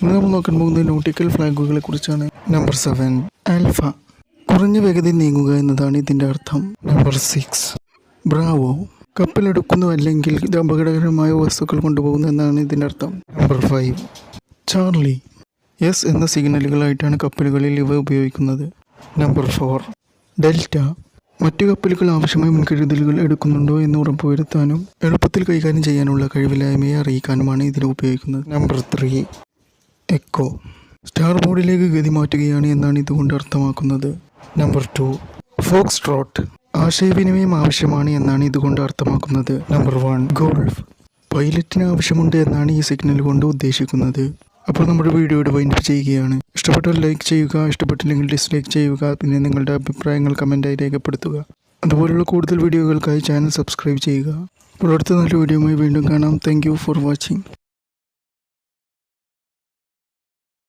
ഇന്ന് നമ്മൾ നോക്കാൻ പോകുന്നത് നോട്ടിക്കൽ ഫ്ലാഗുകളെ കുറിച്ചാണ് നമ്പർ സെവൻ ആൽഫ കുറഞ്ഞ വേഗതയിൽ നീങ്ങുക എന്നതാണ് ഇതിന്റെ അർത്ഥം. നമ്പർ സിക്സ് ബ്രാവോ കപ്പലെടുക്കുന്നു അല്ലെങ്കിൽ ഇത് അപകടകരമായ വസ്തുക്കൾ കൊണ്ടുപോകുന്നു എന്നാണ് ഇതിന്റെ അർത്ഥം. നമ്പർ ഫൈവ് ചാർലി എസ് എന്ന സിഗ്നലുകളായിട്ടാണ് കപ്പലുകളിൽ ഇവ ഉപയോഗിക്കുന്നത്. നമ്പർ ഫോർ ഡെൽറ്റ മറ്റു കപ്പലുകൾ ആവശ്യമായ മുൻകരുതലുകൾ എടുക്കുന്നുണ്ടോ എന്ന് ഉറപ്പുവരുത്താനും എളുപ്പത്തിൽ കൈകാര്യം ചെയ്യാനുള്ള കഴിവില്ലായ്മയെ അറിയിക്കാനുമാണ് ഇതിന് ഉപയോഗിക്കുന്നത്. നമ്പർ ത്രീ എക്കോ സ്റ്റാർ ബോർഡിലേക്ക് ഗതി മാറ്റുകയാണ് എന്നാണ് ഇതുകൊണ്ട് അർത്ഥമാക്കുന്നത്. നമ്പർ ടു ഫോക്സ് ട്രോട്ട് ആശയവിനിമയം ആവശ്യമാണ് എന്നാണ് ഇതുകൊണ്ട് അർത്ഥമാക്കുന്നത്. നമ്പർ വൺ ഗോൾഫ് പൈലറ്റിന് ആവശ്യമുണ്ട് എന്നാണ് ഈ സിഗ്നൽ കൊണ്ട് ഉദ്ദേശിക്കുന്നത്. അപ്പോൾ നമ്മുടെ വീഡിയോയുടെ വൈൻഡ് ചെയ്യുകയാണ്. ഇഷ്ടപ്പെട്ടാൽ ലൈക്ക് ചെയ്യുക ഇഷ്ടപ്പെട്ടില്ലെങ്കിൽ ഡിസ്ലൈക്ക് ചെയ്യുക പിന്നെ നിങ്ങളുടെ അഭിപ്രായങ്ങൾ കമന്റായി രേഖപ്പെടുത്തുക. അതുപോലുള്ള കൂടുതൽ വീഡിയോകൾക്കായി ചാനൽ സബ്സ്ക്രൈബ് ചെയ്യുക. അപ്പോൾ അടുത്ത നല്ല വീഡിയോയുമായി വീണ്ടും കാണാം. Thank for watching